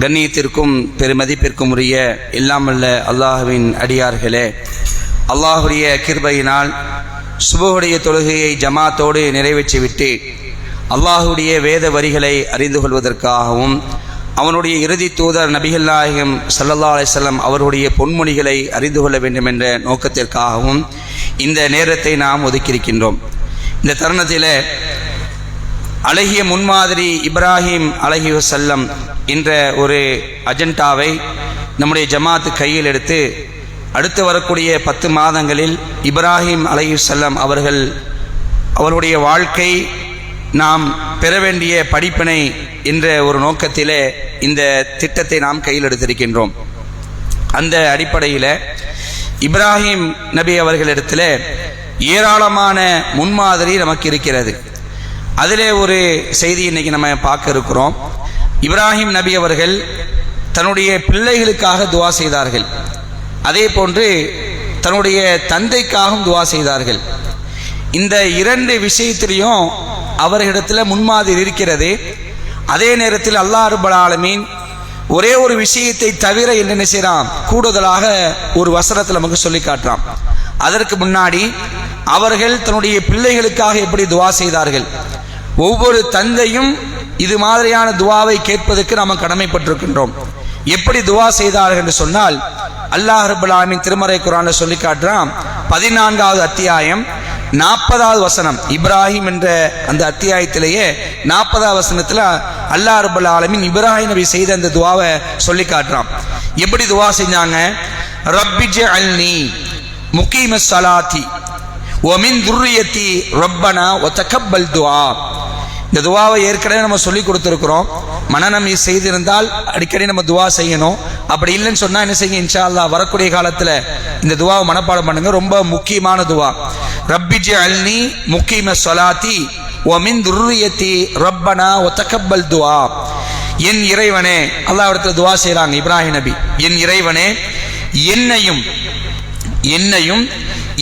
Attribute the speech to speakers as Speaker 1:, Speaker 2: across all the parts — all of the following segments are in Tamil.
Speaker 1: கண்ணியத்திற்கும் பெருமதிப்பிற்கும் உரிய இல்லாமல்ல அல்லாஹுவின் அடியார்களே அல்லாஹுடைய கிருபையினால் சுபுடைய தொழுகையை ஜமாத்தோடு நிறைவேற்றிவிட்டு அல்லாஹுடைய வேத வரிகளை அறிந்து கொள்வதற்காகவும் அவனுடைய இறுதி தூதர் நபிகள்நாயகம் சல்லல்லா அலிசல்லம் அவருடைய பொன்மொழிகளை அறிந்து கொள்ள வேண்டும் என்ற நோக்கத்திற்காகவும் இந்த நேரத்தை நாம் ஒதுக்கியிருக்கின்றோம். இந்த தருணத்தில் அழகிய முன்மாதிரி இப்ராஹிம் அழகி வசல்லம் என்ற ஒரு அஜெண்டாவை நம்முடைய ஜமாத்து கையில் எடுத்து அடுத்து வரக்கூடிய பத்து மாதங்களில் இப்ராஹிம் அலையுசல்லாம் அவர்கள் அவருடைய வாழ்க்கை நாம் பெற வேண்டிய படிப்பினை என்ற ஒரு நோக்கத்திலே இந்த திட்டத்தை நாம் கையில் எடுத்திருக்கின்றோம். அந்த அடிப்படையில் இப்ராஹிம் நபி அவர்களிடத்தில் ஏராளமான முன்மாதிரி நமக்கு இருக்கிறது. அதிலே ஒரு செய்தி இன்னைக்கு நம்ம பார்க்க இருக்கிறோம். இப்ராஹிம் நபி அவர்கள் தன்னுடைய பிள்ளைகளுக்காக துவா செய்தார்கள். அதே போன்று தன்னுடைய தந்தைக்காகவும் துவா செய்தார்கள். இந்த இரண்டு விஷயத்திலையும் அவர்களிடத்தில் முன்மாதிரி இருக்கிறது. அதே நேரத்தில் அல்லாஹ் அருபல் ஆலமீன் ஒரே ஒரு விஷயத்தை தவிர என்ன செய்கிறான் கூடுதலாக ஒரு வசனத்தில் நமக்கு சொல்லி காட்டுறான். அதற்கு முன்னாடி அவர்கள் தன்னுடைய பிள்ளைகளுக்காக எப்படி துவா செய்தார்கள்? ஒவ்வொரு தந்தையும் இது மாதிரியான துவாவை கேட்பதற்கு நாம் கடமைப்பட்டிருக்கின்றோம். எப்படி துவா செய்தார்கள் என்று சொன்னால் அல்லாஹ் ரபுல்லாமின் திருமறை குரானை சொல்லி காட்டுறான் பதினான்காவது அத்தியாயம் நாற்பதாவது வசனம். இப்ராஹிம் என்ற அந்த அத்தியாயத்திலேயே நாற்பதாவது வசனத்தில் அல்லாஹ் ரபுல் ஆலமின் இப்ராஹிம் நபி செய்த அந்த துவாவை சொல்லி காட்டுறான். எப்படி துவா செஞ்சாங்க? ரப்பிஜ அல்னி முக்கீம சலாத்தி ஒமின் துர்ரியத்தி ரப்பனா ஒத்தக்கப்பல் துவா இந்த துவாவை ஏற்கனவே நம்ம சொல்லி கொடுத்துருக்குறோம். மனநம் செய்திருந்தால் அடிக்கடி நம்ம துவா செய்யணும். அப்படி இல்லைன்னு சொன்னால் என்ன செய்யுங்க? இன்ஷா அல்லா வரக்கூடிய காலத்தில் இந்த துவாவை மனப்பாடம் பண்ணுங்க. ரொம்ப முக்கியமான துவா. ரப்பிஜி அல்னி முக்கிம சொலாத்தி ஒமின் துர்ரியத்தி ரப்பனா ஒத்தக்கப்பல் துவா. என் இறைவனே அல்லாவிடத்தில் துவா செய்கிறாங்க இப்ராஹிம் நபி. என் இறைவனே என்னையும் என்னையும்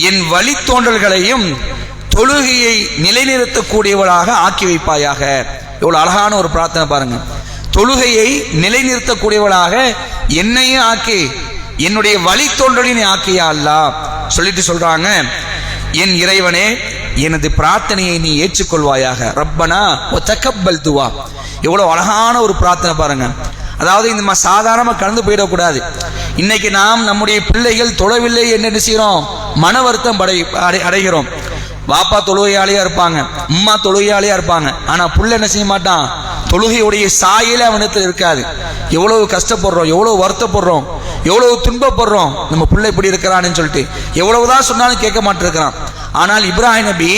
Speaker 1: என் வழித்தோன்றல்களையும் தொழுகையை நிலைநிறுத்தக்கூடியவளாக ஆக்கி வைப்பாயாக. இவ்வளோ அழகான ஒரு பிரார்த்தனை பாருங்க. தொழுகையை நிலைநிறுத்தக்கூடியவளாக என்னையும் ஆக்கி என்னுடைய வழித்தோன்றலினை ஆக்கியா அல்லா? சொல்லிட்டு சொல்றாங்க என் இறைவனே எனது பிரார்த்தனையை நீ ஏற்றுக்கொள்வாயாக. ரப்பனா ஒ தக்கப்பல் துவா. எவ்வளோ அழகான ஒரு பிரார்த்தனை பாருங்க. அதாவது இந்த மாதிரி சாதாரணமாக கடந்து போயிடக்கூடாது. இன்னைக்கு நாம் நம்முடைய பிள்ளைகள் தொழவில்லை என்று செய்கிறோம்? மன வருத்தம் படை அடைகிறோம். வாப்பா தொழுகையாளியா இருப்பாங்க. அம்மா தொழுகையாளியா இருப்பாங்க. ஆனா புள்ள என்ன செய்ய மாட்டான்? தொழுகையுடைய சாயில அவனத்தில் இருக்காது. எவ்வளவு கஷ்டப்படுறோம் எவ்வளவு வருத்தப்படுறோம் எவ்வளவு துன்பப்படுறோம் நம்ம பிள்ளை இப்படி இருக்கிறான்னு சொல்லிட்டு எவ்வளவுதான் சொன்னாலும் கேட்க மாட்டிருக்கிறான். ஆனால் இப்ராஹிம் நபி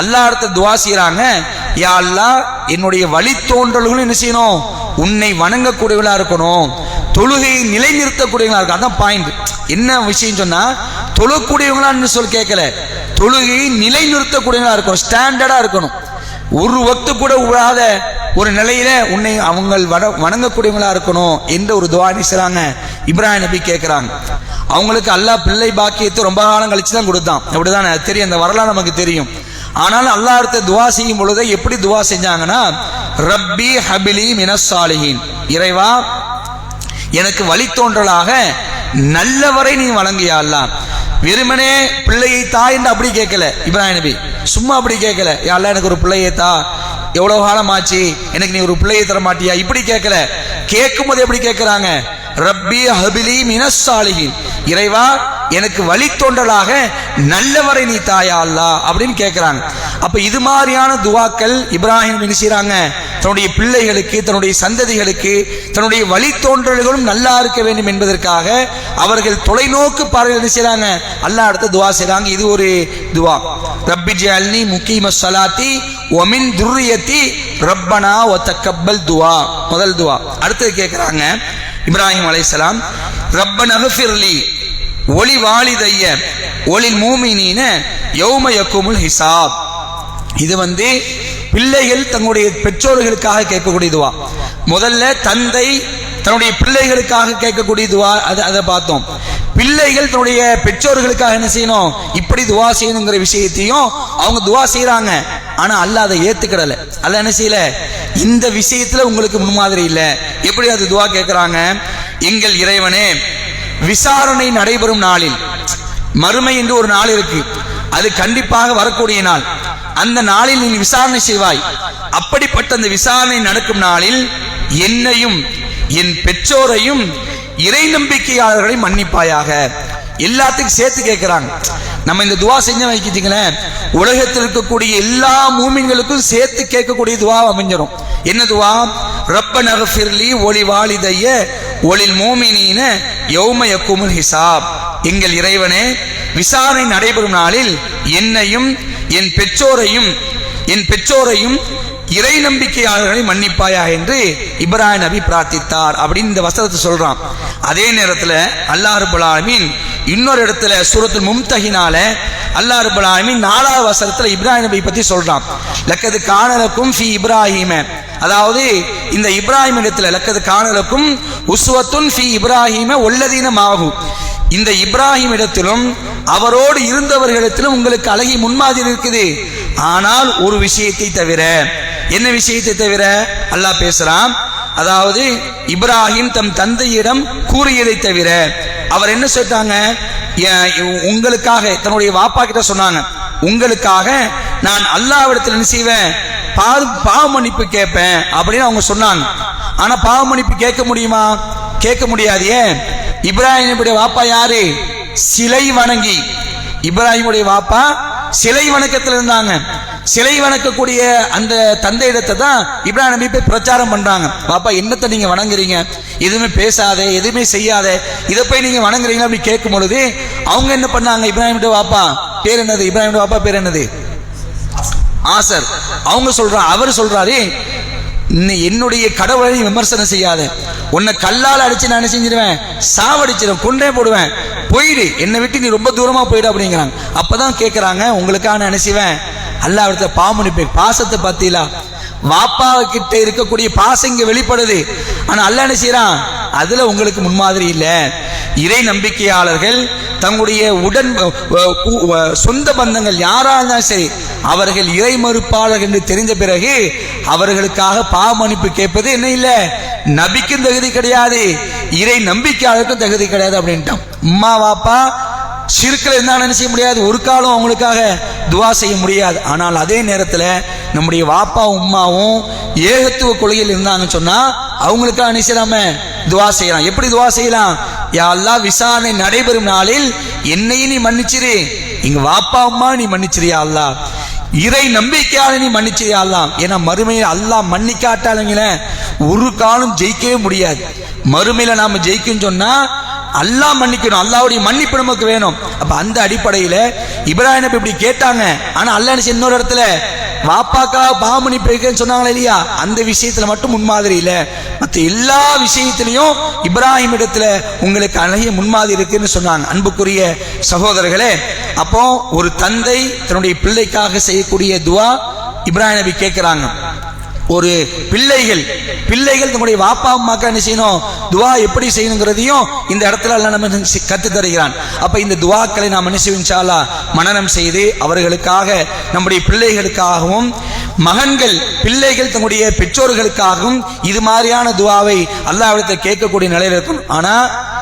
Speaker 1: அல்லா அடுத்த துவா செய்கிறாங்க யா அல்லா என்னுடைய வழித்தோன்றல்களும் என்ன செய்யணும்? உன்னை வணங்கக்கூடியவளா இருக்கணும். தொழுகையை நிலைநிறுத்தக்கூடியவங்களா இருக்கும் அதான் பாயிண்ட் என்ன விஷயம் சொன்னா தொழக்கூடியவங்களான்னு சொல்லி கேட்கல. தொழுகையை நிலைநிறுத்தக்கூடியவங்களா இருக்கணும் ஸ்டாண்டர்டாக இருக்கணும். ஒரு வக்து கூட விழாத ஒரு நிலையில உன்னை அவங்க வணங்கக்கூடியவங்களா இருக்கணும் என்ற ஒரு துவா செய்றாங்க இப்ராஹிம் நபி கேட்கிறாங்க. அவங்களுக்கு அல்லாஹ் பிள்ளை பாக்கியத்தை ரொம்ப காலம் கழிச்சு தான் கொடுத்தான். அப்படிதான்? தெரியும் அந்த வரலாறு நமக்கு தெரியும். ஆனாலும் அல்லா அடுத்த துவா செய்யும் பொழுது எப்படி துவா செஞ்சாங்கன்னா ரப்பி ஹபிலி மினசாலிஹின் இறைவா எனக்கு வழித்தோன்றலாக நல்லவரை நீ வழங்கியா அல்லா வெறுமனே பிள்ளையை தா என்று அப்படி கேட்கல இப்ராஹிம் நபி. சும்மா அப்படி கேட்கல. யாரெல்லாம் எனக்கு ஒரு பிள்ளையை தா. எவ்வளவு காலம் ஆச்சு எனக்கு நீ ஒரு பிள்ளையை தர மாட்டியா? இப்படி கேட்கல. கேட்கும் போது எப்படி கேட்கிறாங்க? ரப்பி ஹபிலி மினசாலிகின் இறைவா எனக்கு வழித்தோன்றலாக நல்லவரை நீ தாயா அல்லா அப்படின்னு கேட்கிறாங்க அப்ப இது மாதிரியான துவாக்கள் இப்ராஹிம் என்ன செய்கிறாங்க தன்னுடைய பிள்ளைகளுக்கு தன்னுடைய சந்ததிகளுக்கு தன்னுடைய வழித்தோன்றல்களும் நல்லா இருக்க வேண்டும் என்பதற்காக அவர்கள் தொலைநோக்கு பார்வை என்ன செய்றாங்க? அல்லாஹ் அடுத்து துவா செய்றாங்க. இது ஒரு துவா. ரப்பி ஜல்னி முக்கீம சலாத்தி ஒமின் துர்ரியத்தி ரப்பனா ஒ தக்கப்பல் துவா. முதல் துவா. அடுத்தது கேட்குறாங்க இப்ராஹிம் அலைசலாம் ரப்பன் அகஃபிர்லி ஒளி வாலிதைய ஒளில் மூமினீன யௌம யக்குமுல் ஹிசாப். இது வந்து பிள்ளைகள் தங்களுடைய பெற்றோர்களுக்காக கேட்கக்கூடிய இதுவா முதல்ல தந்தை தன்னுடைய பிள்ளைகளுக்காக கேட்கக்கூடிய துவா அதை அதை பார்த்தோம். பிள்ளைகள் தன்னுடைய பெற்றோர்களுக்காக என்ன செய்யணும்? இப்படி துவா செய்யணுங்கிற விஷயத்தையும் அவங்க துவா செய்யறாங்க ஆனா அல்லாஹ் அதை ஏத்துக்கிடல. அல்ல என்ன செய்யல? இந்த விஷயத்துல உங்களுக்கு முன்மாதிரி இல்லை. எப்படி அது துவா கேட்கிறாங்க? எங்கள் இறைவனே விசாரணை நடைபெறும் நாளில். மறுமை என்று ஒரு நாள் இருக்கு. அது கண்டிப்பாக வரக்கூடிய நாள். அந்த நாளில் நீ விசாரணை செய்வாய். அப்படிப்பட்ட அந்த விசாரணை நடக்கும் நாளில் என்னையும் என் பெற்றோரையும் இறை நம்பிக்கையாளர்களை மன்னிப்பாயாக. எல்லாத்துக்கும் சேர்த்து கேட்கிறாங்க நம்ம இந்த துவா செஞ்ச வைக்கிட்டீங்களேன் உலகத்தில் இருக்கக்கூடிய எல்லா மூமின்களுக்கும் சேர்த்து கேட்கக்கூடிய துவா அமைஞ்சிடும் என்ன துவா? ரப்ப நகஃபிர்லி ஒளி வாலிதைய ஒளில் மூமினின்னு யௌம யக்குமுல் ஹிசாப். எங்கள் இறைவனே விசாரணை நடைபெறும் நாளில் என்னையும் என் பெற்றோரையும் என் பெற்றோரையும் இறை நம்பிக்கையாளர்களை மன்னிப்பாயா என்று இப்ராஹிம் நபி பிரார்த்தித்தார் அப்படின்னு இந்த வசனத்தை சொல்றான். அதே நேரத்தில் அல்லாஹ் ரபுல் ஆலமீன் இன்னொரு இடத்துல சூரத்து மும்தகினால அல்லாஹ் ரபுல் நாலாவது வசனத்துல இப்ராஹிம் நபி பத்தி சொல்றான். லக்கது காணலக்கும் ஃபி இப்ராஹிம. அதாவது இந்த இப்ராஹிம் இடத்துல லக்கது காணலக்கும் உஸ்வத்துன் ஃபி இப்ராஹிம ஒல்லதீனமாகும் இந்த இப்ராஹிம் இடத்திலும் அவரோடு இருந்தவர்களிடத்திலும் உங்களுக்கு அழகி முன்மாதிரி இருக்குது. ஆனால் ஒரு விஷயத்தை தவிர என்ன விஷயத்தை தவிர? அல்லாஹ் பேசுறான் அதாவது இப்ராஹிம் தம் தந்தையிடம் கூறியதை தவிர அவர் என்ன சொல்லிட்டாங்க? உங்களுக்காக தன்னுடைய வாப்பா கிட்ட சொன்னாங்க. உங்களுக்காக நான் அல்லாவிடத்தில் என்ன செய்வேன்? பாவ பாவ மன்னிப்பு கேட்பேன் அப்படின்னு அவங்க சொன்னாங்க. ஆனா பாவ மன்னிப்பு கேட்க முடியுமா? கேட்க முடியாது ஏன்? இப்ராஹிமுடைய வாப்பா யாரு? சிலை வணங்கி. இப்ராஹிமுடைய வாப்பா சிலை வணக்கத்தில் இருந்தாங்க. சிலை வணக்கக்கூடிய அந்த தந்தையிடத்தை தான் இப்ராஹிம் நபி போய் பிரச்சாரம் பண்றாங்க. பாப்பா என்னத்தை நீங்க வணங்குறீங்க? எதுவுமே பேசாதே எதுவுமே செய்யாத. இதை போய் நீங்க வணங்குறீங்க அப்படி கேட்கும் பொழுது அவங்க என்ன பண்ணாங்க இப்ராஹிம் வாப்பா பேர் என்னது? இப்ராஹிம் வாப்பா பேர் என்னது? ஆசர் அவங்க சொல்றா அவர் சொல்றாரு என்னுடைய கடவுளை விமர்சனம் செய்யாத. உன்னை கல்லால் அடிச்சு நான் செஞ்சிருவேன்? சாவடிச்சிடும் கொண்டே போடுவேன். போயிடு. என்னை விட்டு நீ ரொம்ப தூரமா போயிடு அப்படிங்கிறாங்க. அப்பதான் கேக்குறாங்க உங்களுக்காக நினைச்சுவேன் அல்லாஹ் இடத்த பாமணிப்பேன் பாசத்தை பார்த்தீங்களா வாப்பா கிட்ட இருக்கக்கூடிய பாசம் இங்க வெளிப்படுது. ஆனா அல்லாஹ் என்ன செய்யறான் அதுல உங்களுக்கு முன்மாதிரி இல்லை. இறை நம்பிக்கையாளர்கள் தங்களுடைய உடன் சொந்த பந்தங்கள் யாரா இருந்தாலும் சரி அவர்கள் இறை மறுப்பாளர்கள் என்று தெரிந்த பிறகு அவர்களுக்காக பாவமன்னிப்பு கேட்பது என்ன இல்லை? நபிக்கும் தகுதி கிடையாது. இறை நம்பிக்கையாளருக்கும் தகுதி கிடையாது அப்படின்ட்டான். அம்மா வாப்பா சிறுக்கில் இருந்தாலும் என்ன செய்ய முடியாது? ஒரு காலம் அவங்களுக்காக துவா செய்ய முடியாது. ஆனால் அதே நேரத்தில் நம்முடைய வாப்பா உம்மாவும் ஏகத்துவ கொள்கையில் இருந்தாங்கன்னு சொன்னால் அவங்களுக்காக என்ன செய்யலாம? துவா செய்யலாம். எப்படி துவா செய்யலாம்? யா விசாரணை நடைபெறும் நாளில் என்னையும் நீ மன்னிச்சிரு. எங்க வாப்பா அம்மா நீ மன்னிச்சிரியா அல்லா இறை நம்பிக்கையால நீ மன்னிச்சிரியா அல்லாம் ஏன்னா மறுமையில் அல்லாஹ் மன்னிக்காட்டாளுங்களே ஒரு காலம் ஜெயிக்கவே முடியாது. மறுமையில நாம ஜெயிக்கும் சொன்னா அல்லாஹ் மன்னிக்கணும். அல்லாவுடைய மன்னிப்பு நமக்கு வேணும். அப்ப அந்த அடிப்படையில இப்ராஹிம் நபி இப்படி கேட்டாங்க. ஆனா அல்லாஹ் என்ன இன்னொரு இடத்துல வாப்பாக்கா பாமணி வைக்கன்னு சொன்னாங்களே இல்லையா? அந்த விஷயத்துல மட்டும் முன்மாதிரி இல்ல. மத்த எல்லா விஷயத்திலையும் இப்ராஹிம் இடத்துல உங்களுக்கு அழகிய முன்மாதிரி இருக்குன்னு சொன்னாங்க. அன்புக்குரிய சகோதரர்களே அப்போ ஒரு தந்தை தன்னுடைய பிள்ளைக்காக செய்யக்கூடிய துவா இப்ராஹிம் நபி கேட்கிறாங்க ஒரு பிள்ளைகள் பிள்ளைகள் தங்களுடைய வாப்பா அம்மாக்கா என்ன செய்யணும்? துவா எப்படி செய்யணுங்கிறதையும் இந்த இடத்துல எல்லாம் நம்ம கத்து தருகிறான். அப்ப இந்த துவாக்களை நாம் என்ன செய்வோம் மனனம் செய்து அவர்களுக்காக நம்முடைய பிள்ளைகளுக்காகவும் மகன்கள் பிள்ளைகள் தங்களுடைய பெற்றோர்களுக்காகவும் இது மாதிரியான துவாவை அல்லாவிடத்தை கேட்கக்கூடிய நிலையில் இருக்கும். ஆனா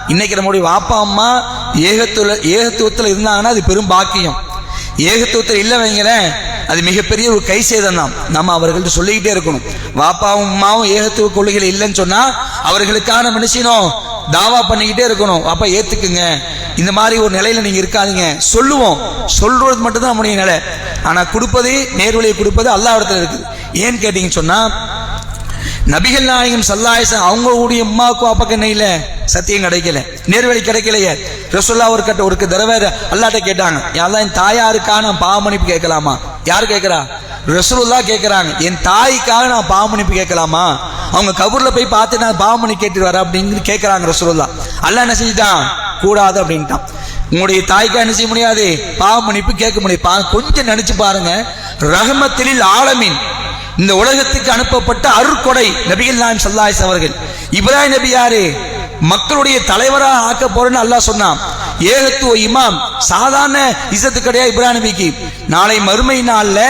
Speaker 1: இன்னைக்கு நம்முடைய வாப்பா அம்மா ஏகத்துவ ஏகத்துவத்தில் இருந்தாங்கன்னா அது பெரும் பாக்கியம். ஏகத்துவத்தில் இல்லை வைங்களேன் அது மிகப்பெரிய ஒரு கை சேதம் தான். நம்ம அவர்கள்ட்ட சொல்லிக்கிட்டே இருக்கணும். வாப்பாவும் அம்மாவும் ஏகத்துவ கொள்கைகள் இல்லைன்னு சொன்னா அவர்களுக்கான மனுஷனும் தாவா பண்ணிக்கிட்டே இருக்கணும். அப்ப ஏத்துக்குங்க. இந்த மாதிரி ஒரு நிலையில நீங்க இருக்காதீங்க. சொல்லுவோம். சொல்றது மட்டும் தான் நம்முடைய நிலை. ஆனா கொடுப்பது நேர்வழியை கொடுப்பது அல்லா இடத்துல இருக்குது. ஏன்னு கேட்டீங்கன்னு சொன்னா நபிகள் நாயகம் சல்லாயசன் அவங்களுடைய அம்மாவுக்கும் அப்பாக்கு என்ன இல்லை? சத்தியம் கிடைக்கல. நேர்வழி கிடைக்கலையே. ரசோல்லா ஒரு கட்ட ஒரு தடவை அல்லாட்ட கேட்டாங்க. யாரெல்லாம் என் தாயாருக்கா நான் கேட்கலாமா? யார் கேட்குறா ரசூலுல்லா கேட்குறாங்க என் தாய்க்காக நான் பாவமணிப்பு கேட்கலாமா? அவங்க கபூரில் போய் பார்த்து நான் பாவமணி கேட்டு வரேன் அப்படின்னு கேட்குறாங்க ரசூலுல்லா அல்ல என்ன செஞ்சுட்டான்? கூடாது அப்படின்ட்டான். உங்களுடைய தாய்க்கா என்ன செய்ய முடியாது? பாவமணிப்பு கேட்க முடியாது. பா- கொஞ்சம் நினச்சி பாருங்க. ரஹமத்திலில் ஆலமீன். இந்த உலகத்துக்கு அனுப்பப்பட்ட அருட்கொடை நபிகள் நாயம் சல்லாஸ் அவர்கள். இப்ராஹிம் நபி யாரு? மக்களுடைய தலைவராக ஆக்க போறேன்னு அல்லாஹ் சொன்னான். ஏகத்துவ இமாம் சாதாரண இசத்து கிடையாது இப்ராஹிம் நபிக்கு. நாளை மறுமை நாள்ல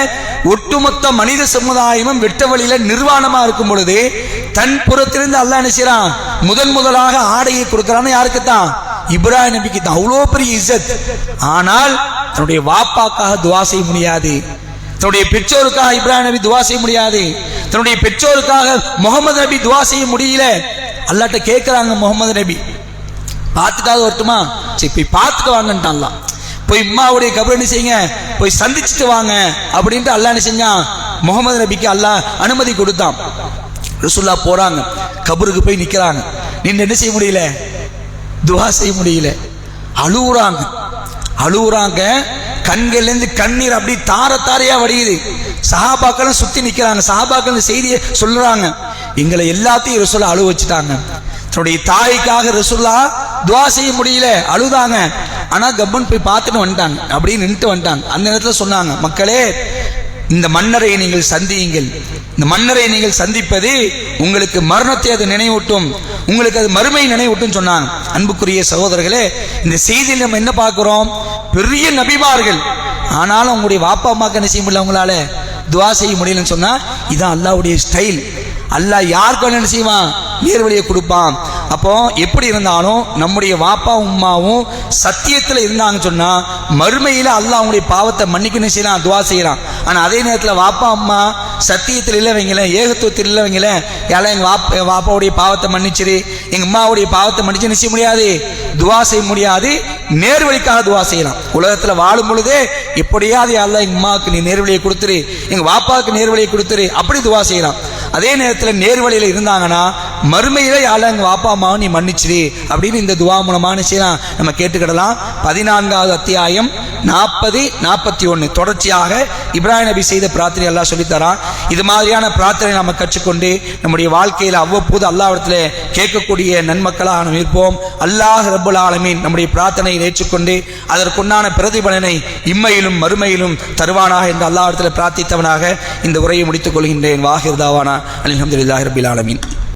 Speaker 1: ஒட்டுமொத்த மனித சமுதாயமும் வெட்ட வழியில நிர்வாணமா இருக்கும் பொழுது தன் புறத்திலிருந்து அல்லாஹ் நினைச்சான் முதன் முதலாக ஆடையை கொடுக்கறான்னு யாருக்கு தான் இப்ராஹிம் நபிக்கு தான் அவ்வளோ பெரிய இசத் ஆனால் தன்னுடைய வாப்பாக்காக துவா செய்ய முடியாது. தன்னுடைய பெற்றோருக்காக இப்ராஹிம் நபி துவா செய்ய முடியாது. தன்னுடைய பெற்றோருக்காக முகமது நபி துவா செய்ய முடியல. அல்லாட்ட கேட்கிறாங்க முகமது நபி. பார்த்துட்டாவது வரட்டுமா? சரி போய் பார்த்துட்டு வாங்கன்ட்டான்லாம் போய் இம்மாவுடைய கபர் என்ன செய்யுங்க? போய் சந்திச்சுட்டு வாங்க அப்படின்ட்டு அல்லாஹ் என்ன செஞ்சான்? முகமது நபிக்கு அல்லாஹ் அனுமதி கொடுத்தான். ரசுல்லா போறாங்க. கபருக்கு போய் நிக்கிறாங்க. நின்று என்ன செய்ய முடியல? துவா செய்ய முடியல. அழுவுறாங்க. அழுவுறாங்க. கண்கள்ல இருந்து கண்ணீர் அப்படி தார தாரையா வடியுது. சஹாபாக்களும் சுத்தி நிக்கிறாங்க. சஹாபாக்கள் இந்த செய்தியை சொல்றாங்க. எங்களை எல்லாத்தையும் ரசுல்லா அழுவ வச்சுட்டாங்க. தன்னுடைய தாய்க்காக ரசுல்லா துவா செய்ய முடியல அழுதாங்க. ஆனால் கப்பன் போய் பார்த்துட்டு வந்துட்டாங்க. அப்படின்னு நின்றுட்டு வந்துட்டாங்க. அந்த நேரத்தில் சொன்னாங்க மக்களே இந்த மன்னரை நீங்கள் சந்தியுங்கள். இந்த மன்னரை நீங்கள் சந்திப்பது உங்களுக்கு மரணத்தை அது நினைவூட்டும். உங்களுக்கு அது மறுமை நினைவூட்டும் சொன்னாங்க. அன்புக்குரிய சகோதரர்களே இந்த செய்தியில் நம்ம என்ன பார்க்குறோம்? பெரிய நபிமார்கள். ஆனாலும் உங்களுடைய வாப்பா அம்மாக்கு என்ன செய்ய முடியல உங்களால? துவா செய்ய முடியலன்னு சொன்னா இதான் அல்லாவுடைய ஸ்டைல் அல்லாஹ் யாருக்கு என்ன செய்வான்? நேர்வழியை கொடுப்பான். அப்போ எப்படி இருந்தாலும் நம்முடைய வாப்பா உம்மாவும் சத்தியத்தில் இருந்தாங்கன்னு சொன்னா மறுமையில அல்லாஹ் அவங்களுடைய பாவத்தை மன்னிக்கணும் செய்யலாம் துவா செய்யலாம். ஆனா அதே நேரத்தில் வாப்பா அம்மா சத்தியத்தில் இல்லைவங்களேன் ஏகத்துவத்தில் இல்லைவங்களேன் யாரும் எங்க வாப்பா வாப்பாவுடைய பாவத்தை மன்னிச்சிரு எங்க அம்மாவுடைய பாவத்தை மன்னிச்சு செய்ய முடியாது? துவா செய்ய முடியாது. நேர்வழிக்காக துவா செய்யலாம். உலகத்தில் வாழும் பொழுதே எப்படியாவது அல்லாஹ் எங்க அம்மாவுக்கு நீ நேர்வழியை கொடுத்துரு எங்க வாப்பாவுக்கு நேர்வழியை கொடுத்துரு அப்படி துவா செய்யலாம். அதே நேரத்தில் நேர்வழியில் இருந்தாங்கன்னா மறுமையில யாழ எங்கள் வாப்பா அம்மாவை நீ மன்னிச்சிரு. அப்படின்னு இந்த துவா மூலமான செய்யலாம்? நம்ம கேட்டுக்கிடலாம். பதினான்காவது அத்தியாயம் நாற்பது நாற்பத்தி ஒன்று தொடர்ச்சியாக இப்ராஹிம் நபி செய்த பிரார்த்தனை எல்லாம் சொல்லித்தரான். இது மாதிரியான பிரார்த்தனை நம்ம கற்றுக்கொண்டு நம்முடைய வாழ்க்கையில் அவ்வப்போது அல்லாவிடத்தில் கேட்கக்கூடிய நன்மக்களாக நாம் இருப்போம். அல்லாஹ் ரபுல் ஆலமீன் நம்முடைய பிரார்த்தனையை ஏற்றுக்கொண்டு அதற்குண்டான பிரதிபலனை இம்மையிலும் மறுமையிலும் தருவானாக என்று அல்லாவிடத்தில் பிரார்த்தித்தவனாக இந்த உரையை முடித்துக் கொள்கின்றேன். வாஹிர் அலிஹமதுல்லாஹ் ரபுல் ஆலமீன்.